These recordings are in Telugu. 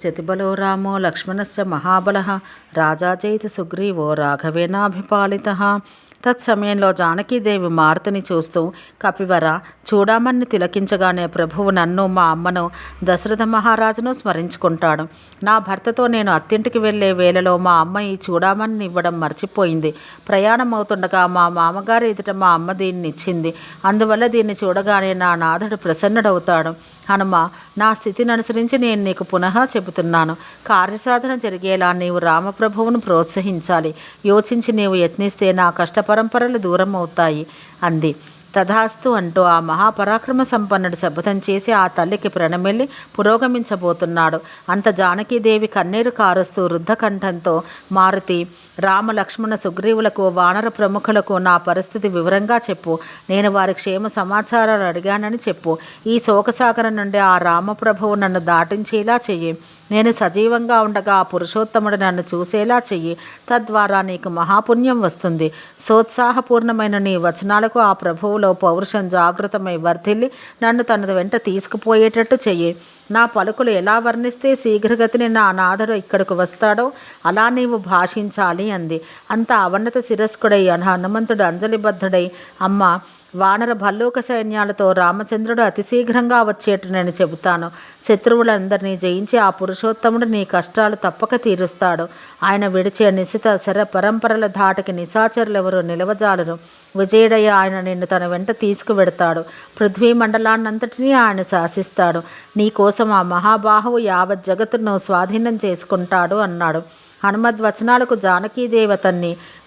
చతిబలో రామో లక్ష్మణస్య మహాబల రాజాజైతి సుగ్రీవో రాఘవేనాభిపాలిత తత్సమయంలో జానకీదేవి మారుతిని చూస్తూ కపివర చూడామణ్ణి తిలకించగానే ప్రభువు నన్ను మా అమ్మను దశరథ మహారాజును స్మరించుకుంటాడు. నా భర్తతో నేను అత్తింటికి వెళ్ళే వేళలో మా అమ్మ ఈ చూడామణ్ణి ఇవ్వడం మర్చిపోయింది. ప్రయాణం అవుతుండగా మా మామగారు ఎదుట మా అమ్మ దీన్ని ఇచ్చింది అందువల్ల దీన్ని చూడగానే నా నాథుడు ప్రసన్నుడవుతాడు. హనుమ నా స్థితిని అనుసరించి నేను నీకు పునః చెబుతున్నాను. కార్యసాధన జరిగేలా నీవు రామప్రభువును ప్రోత్సహించాలి. యోచించి నీవు యత్నిస్తే నా కష్ట పరంపరలు దూరం అవుతాయి అంది. తథాస్తు అంటూ ఆ మహాపరాక్రమ సంపన్నుడు శపథం చేసి ఆ తల్లికి ప్రణమెల్లి పురోగమించబోతున్నాడు. అంత జానకీదేవి కన్నీరు కారుస్తూ వృద్ధకంఠంతో మారుతి రామ లక్ష్మణ సుగ్రీవులకు వానర ప్రముఖులకు నా పరిస్థితి వివరంగా చెప్పు. నేను వారి క్షేమ సమాచారాలు అడిగానని చెప్పు. ఈ శోకసాగరం నుండి ఆ రామప్రభువు నన్ను దాటించేలా చెయ్యి. నేను సజీవంగా ఉండగా ఆ పురుషోత్తముడు నన్ను చూసేలా చెయ్యి. తద్వారా నీకు మహాపుణ్యం వస్తుంది. సోత్సాహపూర్ణమైన నీ వచనాలకు ఆ ప్రభువులో పౌరుషం జాగృతమై వర్ధిల్లి నన్ను తన వెంట తీసుకుపోయేటట్టు చెయ్యి. నా పలుకులు ఎలా వర్ణిస్తే శీఘ్రగతిని నా నాథుడు ఇక్కడికి వస్తాడో అలా నీవు భాషించాలి అంది. అంత అవన్నత శిరస్కుడై హనుమంతుడు అంజలిబద్ధుడై అమ్మ వానర భల్లూక సైన్యాలతో రామచంద్రుడు అతి శీఘ్రంగా వచ్చేట్టు నేను చెబుతాను. శత్రువులందరినీ జయించి ఆ పురుషోత్తముడు నీ కష్టాలు తప్పక తీరుస్తాడు. ఆయన విడిచే నిశిత శర పరంపరల ధాటికి నిశాచరులెవరూ నిలవజాలరు. విజయుడయ్య ఆయన నిన్ను తన వెంట తీసుకువెడతాడు. పృథ్వీ మండలాన్నంతటినీ ఆయన శాసిస్తాడు. నీ కోసం ఆ మహాబాహువు యావత్ జగత్తును స్వాధీనం చేసుకుంటాడు అన్నాడు. హనుమద్ వచనాలకు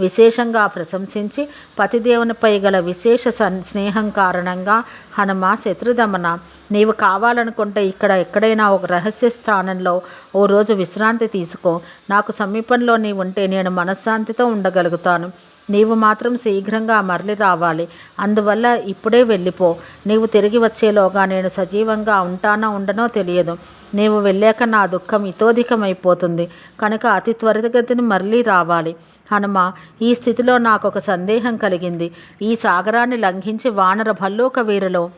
విశేషంగా ప్రశంసించి పతిదేవునిపై గల విశేష స్నేహం కారణంగా హనుమ శత్రుదమన. నీవు కావాలనుకుంటే ఇక్కడ ఎక్కడైనా ఒక రహస్య స్థానంలో ఓ రోజు విశ్రాంతి తీసుకో. నాకు సమీపంలో నీ ఉంటే నేను మనశ్శాంతితో ఉండగలుగుతాను. నీవు మాత్రం శీఘ్రంగా మరలి రావాలి. అందువల్ల ఇప్పుడే వెళ్ళిపో. నీవు తిరిగి వచ్చేలోగా నేను సజీవంగా ఉంటానో ఉండనో తెలియదు. నీవు వెళ్ళాక నా దుఃఖం ఇతోధికమైపోతుంది. కనుక అతి త్వరితగతిని మరలి రావాలి. హనుమ ఈ స్థితిలో నాకు ఒక సందేహం కలిగింది. ఈ సాగరాన్ని లంఘించి వానర భల్లూక వీరులో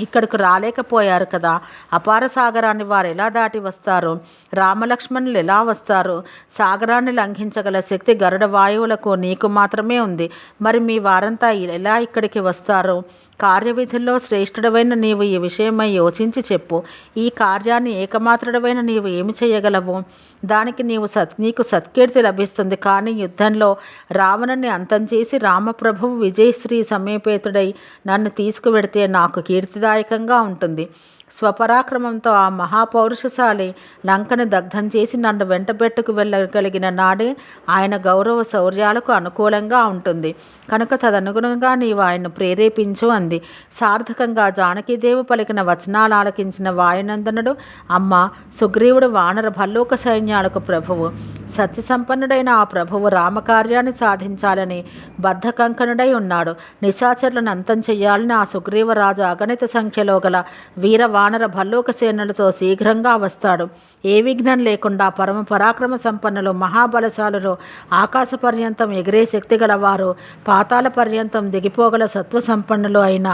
ఇక్కడికి రాలేకపోయారు కదా. అపార సాగరాన్ని వారు ఎలా దాటి వస్తారు? రామలక్ష్మణులు ఎలా వస్తారు? సాగరాన్ని లంఘించగల శక్తి గరుడ వాయువులకు నీకు మాత్రమే ఉంది. మరి మీ వారంతా ఎలా ఇక్కడికి వస్తారు? కార్యవిధుల్లో శ్రేష్ఠుడవైన నీవు ఈ విషయమై యోచించి చెప్పు. ఈ కార్యాన్ని ఏకమాత్రుడవైన నీవు ఏమి చేయగలవు? దానికి నీవు సత్ నీకు సత్కీర్తి లభిస్తుంది. కానీ యుద్ధంలో రావణుని అంతం చేసి రామప్రభువు విజయశ్రీ సమేపేతుడై నన్ను తీసుకువెడితే నాకు కీర్తిదాయకంగా ఉంటుంది. స్వపరాక్రమంతో ఆ మహాపౌరుషశాలి లంకను దగ్ధం చేసి నన్ను వెంటబెట్టుకు వెళ్ళగలిగిన నాడే ఆయన గౌరవ శౌర్యాలకు అనుకూలంగా ఉంటుంది. కనుక తదనుగుణంగా నీవు ఆయన్ను ప్రేరేపించు అంది. సార్థకంగా జానకీదేవి పలికిన వచనాలు ఆలకించిన వాయునందనుడు అమ్మ సుగ్రీవుడు వానర భల్లూక సైన్యాలకు ప్రభువు. సత్యసంపన్నుడైన ఆ ప్రభువు రామకార్యాన్ని సాధించాలని బద్ధకంకనుడై ఉన్నాడు. నిశాచరులను అంతం చేయాలని ఆ సుగ్రీవరాజు అగణిత సంఖ్యలో గల వీర వానర భల్లూక సేనలతో శీఘ్రంగా వస్తాడు. ఏ విఘ్నం లేకుండా పరమ పరాక్రమ సంపన్నులు మహాబలశాలులు ఆకాశ పర్యంతం ఎగిరే శక్తి గలవారు పాతాల పర్యంతం దిగిపోగల సత్వ సంపన్నులు అయిన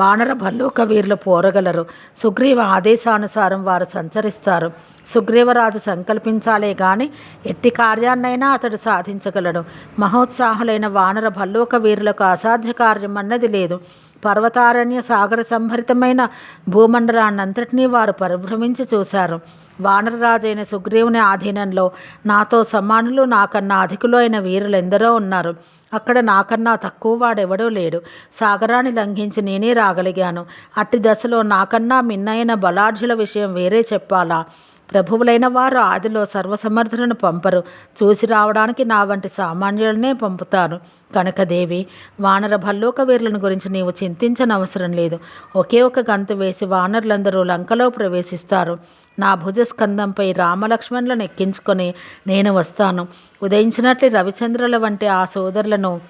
వానర భల్లూక వీరులు పోరగలరు. సుగ్రీవ ఆదేశానుసారం వారు సంచరిస్తారు. సుగ్రీవరాజు సంకల్పించాలే గాని ఎట్టి కార్యాన్నైనా అతడు సాధించగలడు. మహోత్సాహులైన వానర భల్లూక వీరులకు అసాధ్య కార్యం అన్నది లేదు. పర్వతారణ్య సాగర సంభరితమైన భూమండలాన్నంతటినీ వారు పరిభ్రమించి చూశారు. వానరరాజైన సుగ్రీవుని ఆధీనంలో నాతో సమానులు నాకన్నా అధికులు అయిన వీరులు ఎందరో ఉన్నారు. అక్కడ నాకన్నా తక్కువ వాడెవడూ లేడు. సాగరాన్ని లంఘించి నేనే రాగలిగాను. అట్టి దశలో నాకన్నా మిన్నైన బలాఢ్యుల విషయం వేరే చెప్పాలా? ప్రభువులైన వారు ఆదిలో సర్వసమర్థులను పంపరు. చూసి రావడానికి నా వంటి సామాన్యులనే పంపుతారు. కనుక దేవి వానర భల్లూక వీరులను గురించి నీవు చింతించనవసరం లేదు. ఒకే ఒక గంతు వేసి వానరులందరూ లంకలో ప్రవేశిస్తారు. నా భుజస్కందంపై రామలక్ష్మణులను ఎక్కించుకొని నేను వస్తాను. ఉదయించినట్లే రవిచంద్రుల వంటి ఆ సోదరులను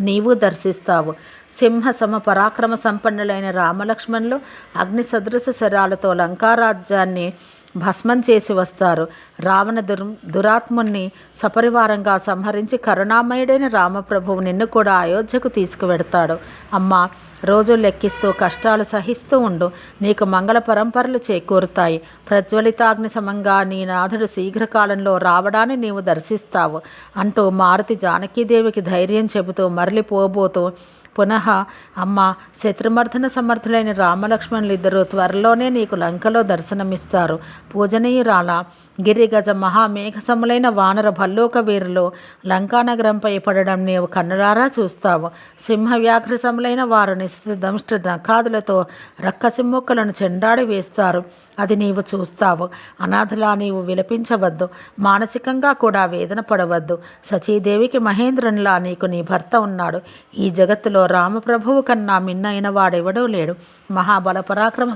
నీవు దర్శిస్తావు. సింహ సమ పరాక్రమ సంపన్నులైన రామలక్ష్మణులు అగ్ని సదృశ శరాలతో లంకారాజ్యాన్ని భస్మం చేసి వస్తారు. రావణ దుర్ దురాత్ముణ్ణి సపరివారంగా సంహరించి కరుణామయుడైన రామప్రభువు నిన్ను కూడా అయోధ్యకు తీసుకువెడతాడు. అమ్మ రోజు లెక్కిస్తూ కష్టాలు సహిస్తూ ఉండు. నీకు మంగళ పరంపరలు చేకూరుతాయి. ప్రజ్వలితాగ్ని సమంగా నీ నాథుడు శీఘ్రకాలంలో రావడాన్ని నీవు దర్శిస్తావు. అంటూ మారుతి జానకీదేవికి ధైర్యం చెబుతూ మరలిపోబోతూ పునః అమ్మ శత్రుమర్ధన సమర్థులైన రామలక్ష్మణులు ఇద్దరు త్వరలోనే నీకు లంకలో దర్శనమిస్తారు. పూజనీయురాల గిరిగజ మహామేఘసములైన వానర భల్లూక వీరులు లంకానగరంపై పడడం నీవు కన్నులారా చూస్తావు. సింహ వ్యాఘ్రసములైన వారు నిశ్చిత దంష్ట నఖాదులతో రక్కసిమ్మొక్కలను చెండాడి వేస్తారు. అది నీవు చూస్తావు. అనాథలా నీవు విలపించవద్దు. మానసికంగా కూడా వేదన పడవద్దు. సచీదేవికి మహేంద్రునిలా నీకు నీ భర్త ఉన్నాడు. ఈ జగత్తులో రామప్రభువు కన్నా మిన్నైన వాడెవడూ లేడు. మహాబల పరాక్రమ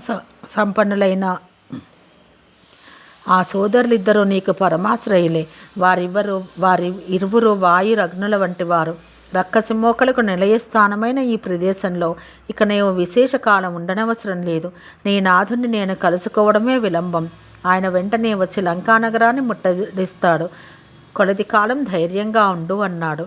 సంపన్నులైన ఆ సోదరులిద్దరూ నీకు పరమాశ్రయులే. వారివ్వరు వారి ఇరువురు వాయురగ్నుల వంటి వారు. రక్కసింహోఖలకు నిలయ స్థానమైన ఈ ప్రదేశంలో ఇక నేను విశేష కాలం ఉండనవసరం లేదు. నీ నాథుని నేను కలుసుకోవడమే విలంబం. ఆయన వెంటనే వచ్చి లంకానగరాన్ని ముట్టడిస్తాడు. కొలది కాలం ధైర్యంగా ఉండు అన్నాడు.